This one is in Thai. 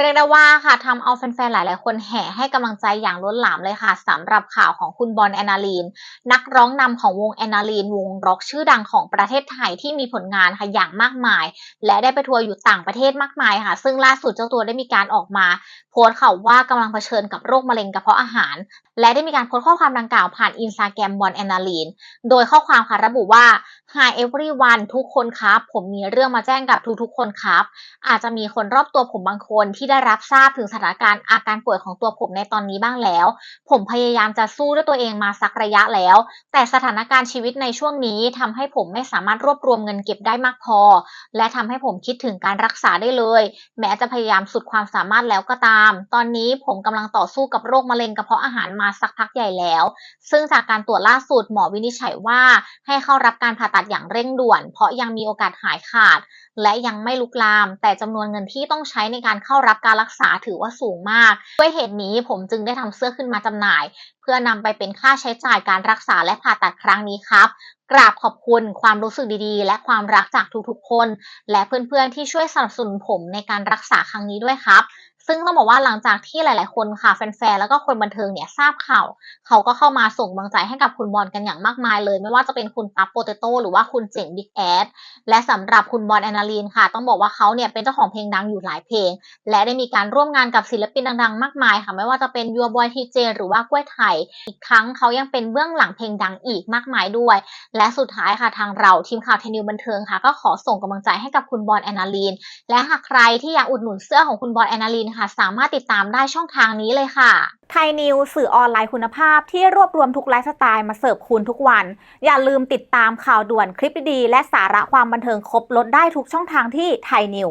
เรียกได้ว่าค่ะทำเอาแฟนๆ หลายๆ คนแห่ให้กำลังใจอย่างล้นหลามเลยค่ะสำหรับข่าวของคุณบอลแอนนาลีน นักร้องนำของวงแอนนาลีน วงร็อกชื่อดังของประเทศไทยที่มีผลงานค่ะอย่างมากมาย และได้ไปทัวร์อยู่ต่างประเทศมากมายค่ะ ซึ่งล่าสุดเจ้าตัวได้มีการออกมา โพสต์ข่าวว่ากำลังเผชิญกับโรคมะเร็งกระเพาะอาหาร และได้มีการโพสต์ข้อความดังกล่าวผ่านอินสตาแกรมบอลแอนนาลีน โดยข้อความค่ะระบุว่า Hi everyone ทุกคนครับ ผมมีเรื่องมาแจ้งกับทุกๆคนครับ อาจจะมีคนรอบตัวผมบางคนที่ได้รับทราบถึงสถานการณ์อาการป่วยของตัวผมในตอนนี้บ้างแล้ว ผมพยายามจะสู้ด้วยตัวเองมาสักระยะแล้ว แต่สถานการณ์ชีวิตในช่วงนี้ทำให้ผมไม่สามารถรวบรวมเงินเก็บได้มากพอ และทำให้ผมคิดถึงการรักษาได้เลย แม้จะพยายามสุดความสามารถแล้วก็ตาม ตอนนี้ผมกำลังต่อสู้กับโรคมะเร็งกระเพาะอาหารมาสักพักใหญ่แล้ว ซึ่งจากการตรวจล่าสุดหมอวินิจฉัยว่าให้เข้ารับการผ่าตัดอย่างเร่งด่วน เพราะยังมีโอกาสหายขาด และยังไม่ลุกลาม แต่จำนวนเงินที่ต้องใช้ในการเข้ารับการรักษาถือว่าสูงมาก ด้วยเหตุนี้ผมจึงได้ทำเสื้อขึ้นมาจำหน่าย เพื่อนำไปเป็นค่าใช้จ่ายการรักษาและผ่าตัดครั้งนี้ครับกราบขอบคุณความรู้สึกดีๆ และความรักจากทุกๆคน และเพื่อนๆที่ช่วยสนับสนุนผมในการรักษาครั้งนี้ด้วยครับ ซึ่งต้องบอกว่าหลังจากที่หลาย ๆ คนค่ะแฟน ๆ แล้วก็คนบันเทิงเนี่ยทราบข่าว เขาก็เข้ามาส่งกำลังใจให้กับคุณบอลกันอย่างมากมายเลย ไม่ว่าจะเป็นคุณปั๊บโปเตโต้หรือว่าคุณเจ๋งบิ๊กแอดและสำหรับคุณบอลแอนนาลีนค่ะ ต้องบอกว่าเขาเนี่ยเป็นเจ้าของเพลงดังอยู่หลายเพลง และได้มีการร่วมงานกับศิลปินดัง ๆ มากมายค่ะ ไม่ว่าจะเป็นยัวบอยทีเจหรือว่ากล้วยไทย อีกทั้งเขายังเป็นเบื้องหลังเพลงดังอีกมากมายด้วย และสุดท้ายค่ะทางเราทีมข่าวเทนิวบันเทิงค่ะ ก็ขอส่งกำลังใจให้กับคุณบอลแอนนาลีน และหากใครที่อยากอุดหนุนเสื้อของคุณบอลแอนนาลีนค่ะ สามารถติดตามได้ช่องทางนี้เลยค่ะ ไทยนิวสื่อออนไลน์คุณภาพที่รวบรวมทุกไลฟ์สไตล์มาเสิร์ฟคุณทุกวัน อย่าลืมติดตามข่าวด่วนคลิปดีๆและสาระความบันเทิงครบลดได้ทุกช่องทางที่ไทยนิว